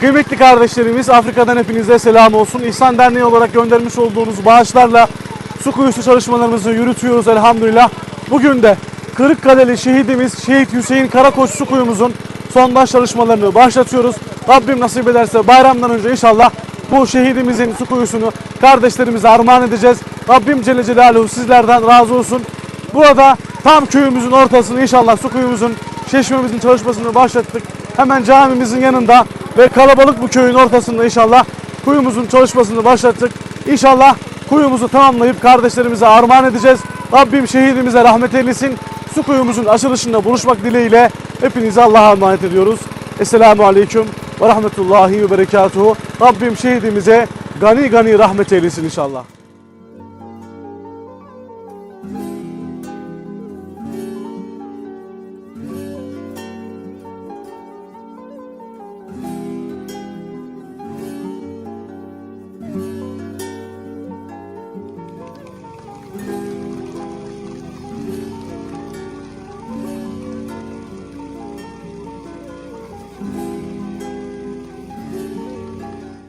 Kıymetli kardeşlerimiz Afrika'dan hepinize selam olsun. İhsan Derneği olarak göndermiş olduğunuz bağışlarla su kuyusu çalışmalarımızı yürütüyoruz elhamdülillah. Bugün de Kırıkkale'li şehidimiz Şehit Hüseyin Karakoç su kuyumuzun sondaj çalışmalarını başlatıyoruz. Rabbim nasip ederse bayramdan önce inşallah bu şehidimizin su kuyusunu kardeşlerimize armağan edeceğiz. Rabbim Celle Celaluhu sizlerden razı olsun. Burada tam köyümüzün ortasını inşallah su kuyumuzun çeşmemizin çalışmasını başlattık. Hemen camimizin yanında ve kalabalık bu köyün ortasında inşallah kuyumuzun çalışmasını başlattık. İnşallah kuyumuzu tamamlayıp kardeşlerimize armağan edeceğiz. Rabbim şehidimize rahmet eylesin. Su kuyumuzun açılışında buluşmak dileğiyle hepinizi Allah'a emanet ediyoruz. Esselamu Aleyküm ve Rahmetullahi ve Berekatuhu. Rabbim şehidimize gani gani rahmet eylesin inşallah.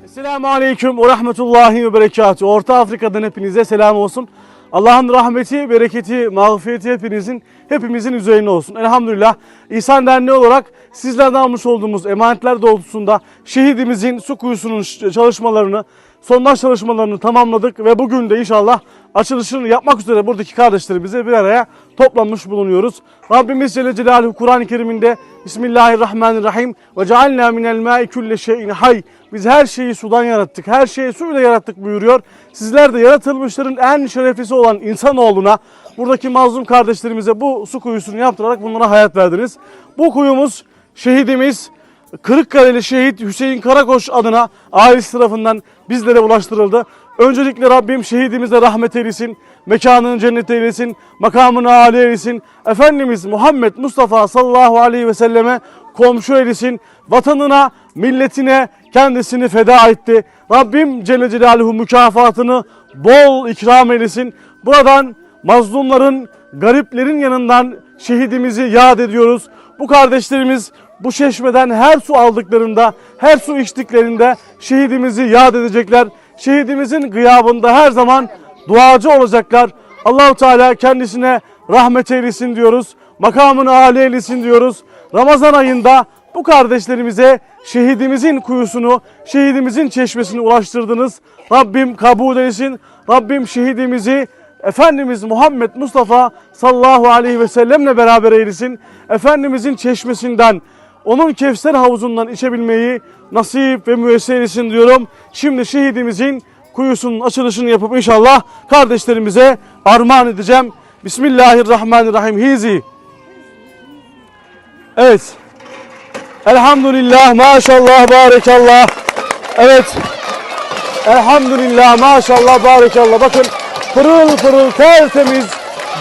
Esselamu Aleyküm ve Rahmetullahi ve Berekatuhu. Orta Afrika'dan hepinize selam olsun. Allah'ın rahmeti, bereketi, mağfireti hepinizin, hepimizin üzerine olsun. Elhamdülillah İhsan Derneği olarak sizlerden almış olduğumuz emanetler doğrultusunda şehidimizin su kuyusunun çalışmalarını, sondaj çalışmalarını tamamladık ve bugün de inşallah açılışını yapmak üzere buradaki kardeşlerimize bir araya toplanmış bulunuyoruz. Rabbimiz Celle Celaluhu Kur'an-ı Kerim'inde Bismillahirrahmanirrahim ve cealna minel ma'i kulle şeyin hay biz her şeyi sudan yarattık, her şeyi suyla yarattık buyuruyor. Sizler de yaratılmışların en şereflisi olan insanoğluna, buradaki mazlum kardeşlerimize bu su kuyusunu yaptırarak bunlara hayat verdiniz. Bu kuyumuz şehidimiz Kırıkkaleli şehit Hüseyin Karakoç adına ailesi tarafından bizlere ulaştırıldı. Öncelikle Rabbim şehidimize rahmet eylesin, mekanını cennet eylesin, makamını âli eylesin. Efendimiz Muhammed Mustafa sallallahu aleyhi ve selleme komşu eylesin. Vatanına, milletine kendisini feda etti. Rabbim Celle Celaluhu mükafatını bol ikram eylesin. Buradan mazlumların, gariplerin yanından şehidimizi yad ediyoruz. Bu kardeşlerimiz bu çeşmeden her su aldıklarında, her su içtiklerinde şehidimizi yad edecekler. Şehidimizin gıyabında her zaman duacı olacaklar. Allahu Teala kendisine rahmet eylesin diyoruz. Makamını âli eylesin diyoruz. Ramazan ayında bu kardeşlerimize şehidimizin kuyusunu, şehidimizin çeşmesini ulaştırdınız. Rabbim kabul etsin. Rabbim şehidimizi Efendimiz Muhammed Mustafa sallallahu aleyhi ve sellemle beraber eylesin. Efendimizin çeşmesinden, onun Kevser havuzundan içebilmeyi nasip ve müyesser eylesin diyorum. Şimdi şehidimizin kuyusunun açılışını yapıp inşallah kardeşlerimize armağan edeceğim. Bismillahirrahmanirrahim. Hizi. Evet. Elhamdülillah, maşallah, barekallah. Evet. Elhamdülillah, maşallah, barekallah. Bakın pırıl pırıl, tertemiz,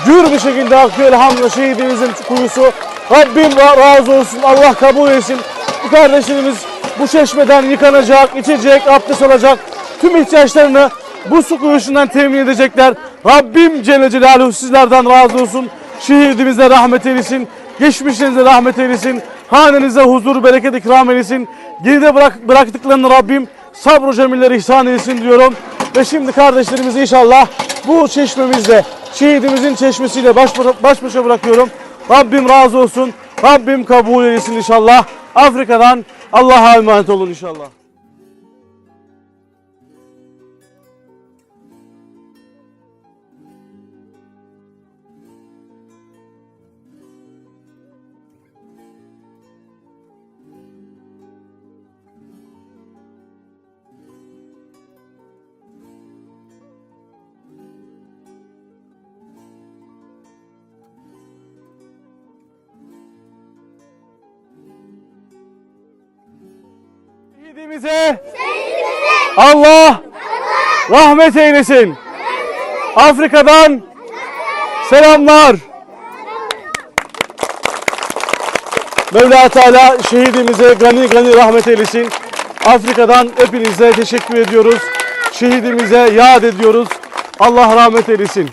gür bir şekilde akıyor elhamdülillah şehidimizin kuyusu. Rabbim ra- razı olsun, Allah kabul etsin. Bu kardeşlerimiz bu çeşmeden yıkanacak, içecek, abdest alacak. Tüm ihtiyaçlarını bu su kuyusundan temin edecekler. Rabbim Celle Celaluhu sizlerden razı olsun. Şehidimize rahmet eylesin. Geçmişlerinize rahmet eylesin. Hanenize huzur, bereket ikram eylesin. Geride bırak, bıraktıklarını Rabbim sabr cemiller ihsan eylesin diyorum. Ve şimdi kardeşlerimizi inşallah bu çeşmemizde, şehidimizin çeşmesiyle baş, baş başa bırakıyorum. Rabbim razı olsun. Rabbim kabul eylesin inşallah. Afrika'dan Allah'a emanet olun inşallah. Şehidimize Allah rahmet eylesin. Afrika'dan selamlar. Mevla Teala şehidimize gani gani rahmet eylesin. Afrika'dan hepinize teşekkür ediyoruz. Şehidimize yad ediyoruz. Allah rahmet eylesin.